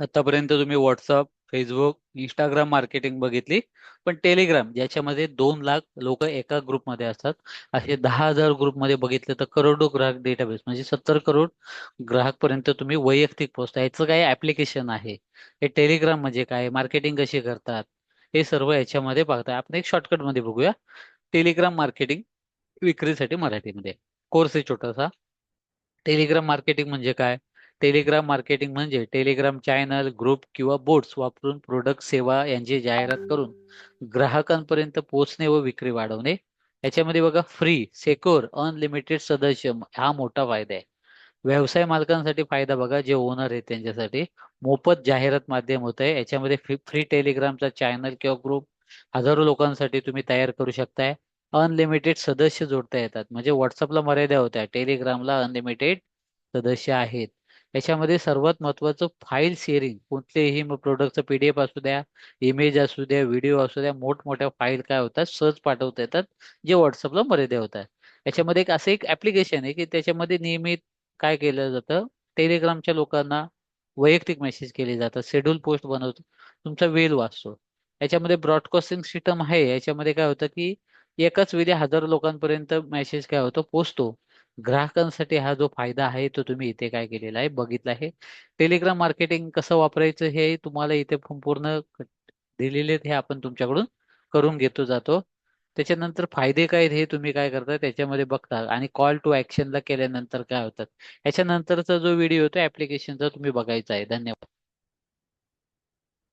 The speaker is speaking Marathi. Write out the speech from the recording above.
आतापर्यंत तुम्ही व्हॉट्सअप फेसबुक इंस्टाग्राम मार्केटिंग बघितली. पण टेलिग्राम ज्याच्यामध्ये दोन लाख लोक एका ग्रुपमध्ये असतात. असे दहा हजार ग्रुपमध्ये बघितले तर करोडो ग्राहक डेटाबेस म्हणजे सत्तर करोड ग्राहक पर्यंत तुम्ही वैयक्तिक पोहोचता. याचं काय ऍप्लिकेशन आहे. हे टेलिग्राम म्हणजे काय? मार्केटिंग कशी करतात? हे सर्व याच्यामध्ये बघताय आपण एक शॉर्टकटमध्ये बघूया. टेलिग्राम मार्केटिंग विक्रीसाठी मराठीमध्ये. कोर्स आहे छोटासा. टेलिग्राम मार्केटिंग म्हणजे काय? टेलिग्राम मार्केटिंग म्हणजे टेलिग्राम चॅनल ग्रुप किंवा बोट्स वापरून प्रोडक्ट सेवा यांची जाहिरात करून ग्राहकांपर्यंत पोहोचणे व विक्री वाढवणे. याच्यामध्ये बघा फ्री सेक्युर अनलिमिटेड सदस्य हा मोठा फायदा आहे. व्यवसाय मालकांसाठी फायदा बघा जे ओनर आहेत त्यांच्यासाठी. मोफत जाहिरात माध्यम होत आहे. याच्यामध्ये फ्री टेलिग्रामचा चॅनल किंवा ग्रुप हजारो लोकांसाठी तुम्ही तयार करू शकताय. अनलिमिटेड सदस्य जोडता येतात. म्हणजे व्हॉट्सअपला मर्यादा होत्या. टेलिग्रामला अनलिमिटेड सदस्य आहेत. याच्यामध्ये सर्वात महत्वाचं फाईल शेअरिंग कोणतेही प्रोडक्टचं पीडीएफ असू द्या इमेज असू द्या व्हिडिओ असू द्या मोठमोठ्या फाईल काय होतात सहज पाठवता येतात जे व्हॉट्सअपला मर्यादा होतात. याच्यामध्ये एक असं एक ऍप्लिकेशन आहे की त्याच्यामध्ये नियमित काय केलं जातं टेलिग्रामच्या लोकांना वैयक्तिक मेसेज केले जातात शेड्यूल पोस्ट बनवतो तुमचा वेळ वाचतो. याच्यामध्ये ब्रॉडकास्टिंग सिस्टम आहे याच्यामध्ये काय होतं की एकाच वेळी हजारो लोकांपर्यंत मेसेज काय होतो पोचतो. ग्राहकांसाठी हा जो फायदा आहे तो तुम्ही इथे काय केलेला आहे? बघितला आहे. टेलिग्राम मार्केटिंग कसं वापरायचं हे तुम्हाला इथे पूर्ण दिलेले हे आपण तुमच्याकडून करून घेतो जातो. त्याच्यानंतर फायदे काय आहेत हे तुम्ही काय करता त्याच्यामध्ये बघता आणि कॉल टू ऍक्शनला केल्यानंतर काय होतात? याच्यानंतरचा जो व्हिडिओ होतो ऍप्लिकेशनचा तुम्ही बघायचा आहे. धन्यवाद.